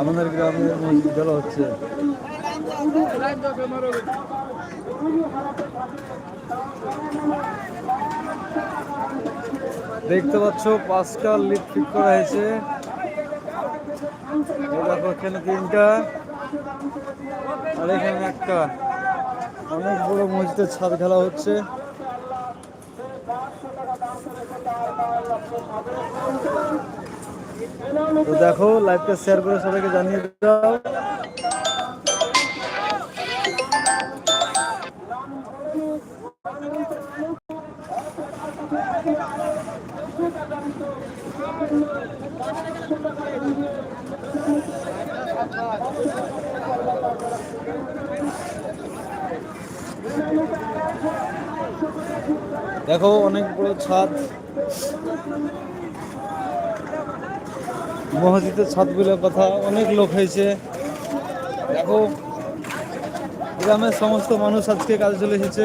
আমাদের গ্রামের মসজিদ হচ্ছে দেখতে পাচ্ছ, পাঁচটা লিফট ঠিক করা হয়েছে। এখানে তিনটা। আর এখানে একটা। অনেক বড় মসজিদের ছাদ খেলা হচ্ছে। তো দেখো লাইভটা শেয়ার করে সবাইকে জানিয়ে দাও। দেখো অনেক বড় ছাদ। মসজিদের ছাদগুলোর কথা অনেক লোক হয়েছে। দেখো গ্রামের সমস্ত মানুষ আজকে কাজে চলে এসেছে।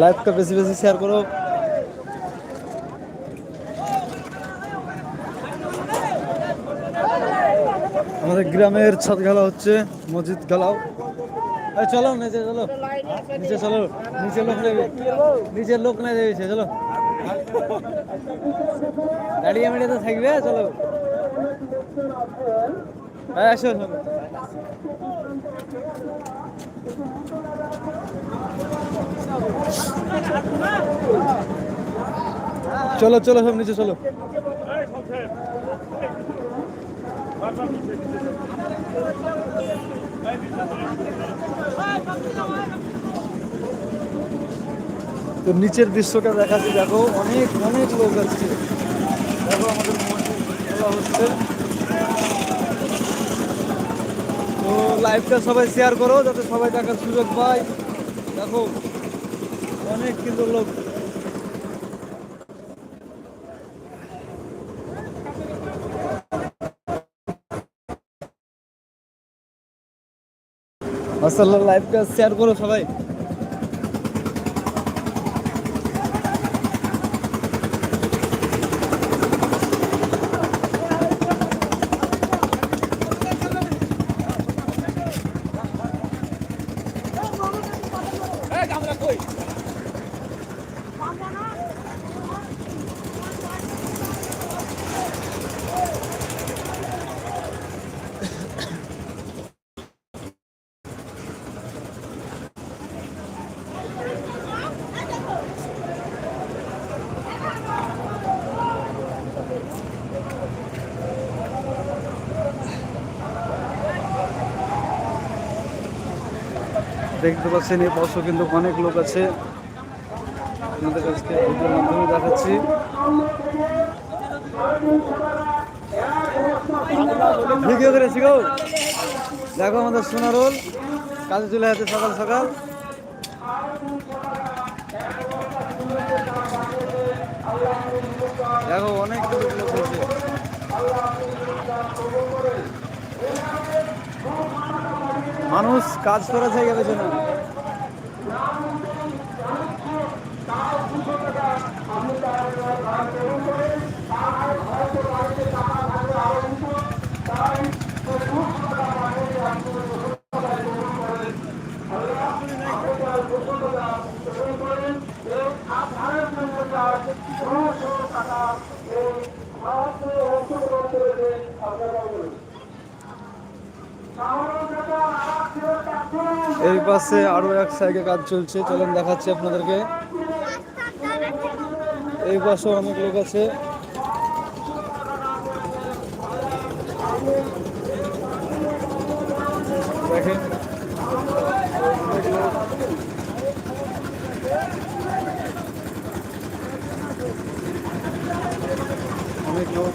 লাইভটা বেশি বেশি শেয়ার করো। আমাদের গ্রামের ছাদ খেলা হচ্ছে, মসজিদ এই চলো, নিচে চলো। নিচে চলো, নিচে লোক নেবে নিচের লোক না চলো। দাঁড়িয়ে মেড়ে তো থাকবে চলো হ্যাঁ আসো। চলো চলো সব নিচে চলো তো নিচের দৃশ্যটা দেখাচ্ছি, দেখো অনেক অনেক লোক আছে। দেখো আমাদের হচ্ছে। তো লাইভটা সবাই শেয়ার করো, যাতে সবাই দেখার সুযোগ পায়। দেখো, অনেক কিন্তু লোক। আসলে লাইভটা শেয়ার করো সবাই। হামলা কই? দেখতে পাচ্ছেন, এই পাশে কিন্তু অনেক লোক আছে। আপনাদের কাছকে ভিডিওর মাধ্যমে দেখাচ্ছি। ভিডিও করেছি গো? দেখো আমাদের সোনারোল কাজে চলে যাচ্ছে সকাল সকাল। দেখো অনেক লোক হয়েছে মানুষ কাজ করা জায়গা পেছে না। এই পাশে আরও এক সাইডে কাজ চলছে। চলেন দেখাচ্ছি আপনাদেরকে। এই পাশে অনেক লোক আছে। দেখেন। অনেক লোক।